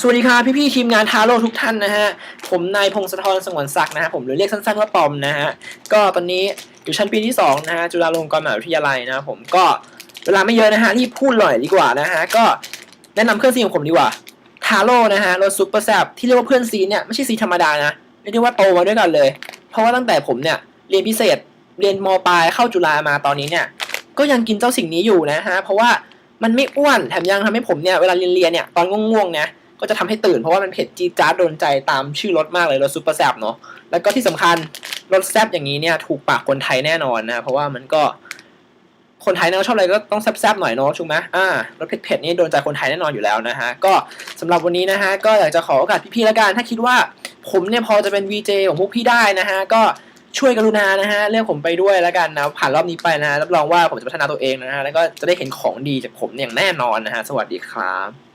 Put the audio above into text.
สวัสดีครับพี่ๆทีมงานทาโร่ทุกท่านนะฮะ ผมนายพงศธรสงวนศักดิ์นะฮะผมหรือเรียกสั้นๆว่าปอมนะฮะ ก็ตอนนี้อยู่ชั้นปีที่2นะฮะจุฬาลงกรณ์มหาวิทยาลัยนะผมก็เวลาไม่เยอะนะฮะรีบพูดหน่อยดีกว่านะฮะก็แนะนำเครื่องซีของผมดีกว่าทาโร่นะฮะรถซุปเปอร์แซบที่เรียกว่าเพื่อนซีเนี่ยไม่ใช่ซีธรรมดานะเรียกได้ว่าโตมาด้วยกันเลย เพราะว่าตั้งแต่ผมเนี่ยเรียนพิเศษเรียนมปลายเข้าจุฬามาตอนนี้เนี่ยก็ยังกินเจ้าสิ่งนี้อยู่นะฮะเพราะว่ามันไม่อ้วนแถมยังทำให้ผมเนี่ยเวลาเรียนเรียนเนี่ยตอนง่วงๆเนี่ย ก็จะทำให้ตื่นเพราะว่ามันเผ็ดจี๊ดจ๊าดโดนใจตามชื่อรสมากเลยรสซูเปอร์แซบเนาะแล้วก็ที่สำคัญรสแซบอย่างนี้เนี่ยถูกปากคนไทยแน่นอนนะ เพราะว่ามันก็คนไทยเนี่ยชอบอะไรก็ต้องแซบๆหน่อยเนาะถูกไหมอ่ารสเผ็ดๆนี่โดนใจคนไทยแน่นอนอยู่แล้วนะฮะ ก็สำหรับวันนี้นะฮะ ก็อยากจะขอโอกาสพี่ๆแล้วกัน ถ้าคิดว่าผมเนี่ยพอจะเป็น VJ ของพวกพี่ได้นะฮะ ก็ช่วยกรุณานะฮะ เรียกผมไปด้วยแล้วกันนะ ผ่านรอบนี้ไปนะฮะรับรองว่าผมจะพัฒนาตัวเองนะฮะ แล้วก็จะได้เห็นของดีจากผมอย่างแน่นอนนะฮะ สวัสดีครับ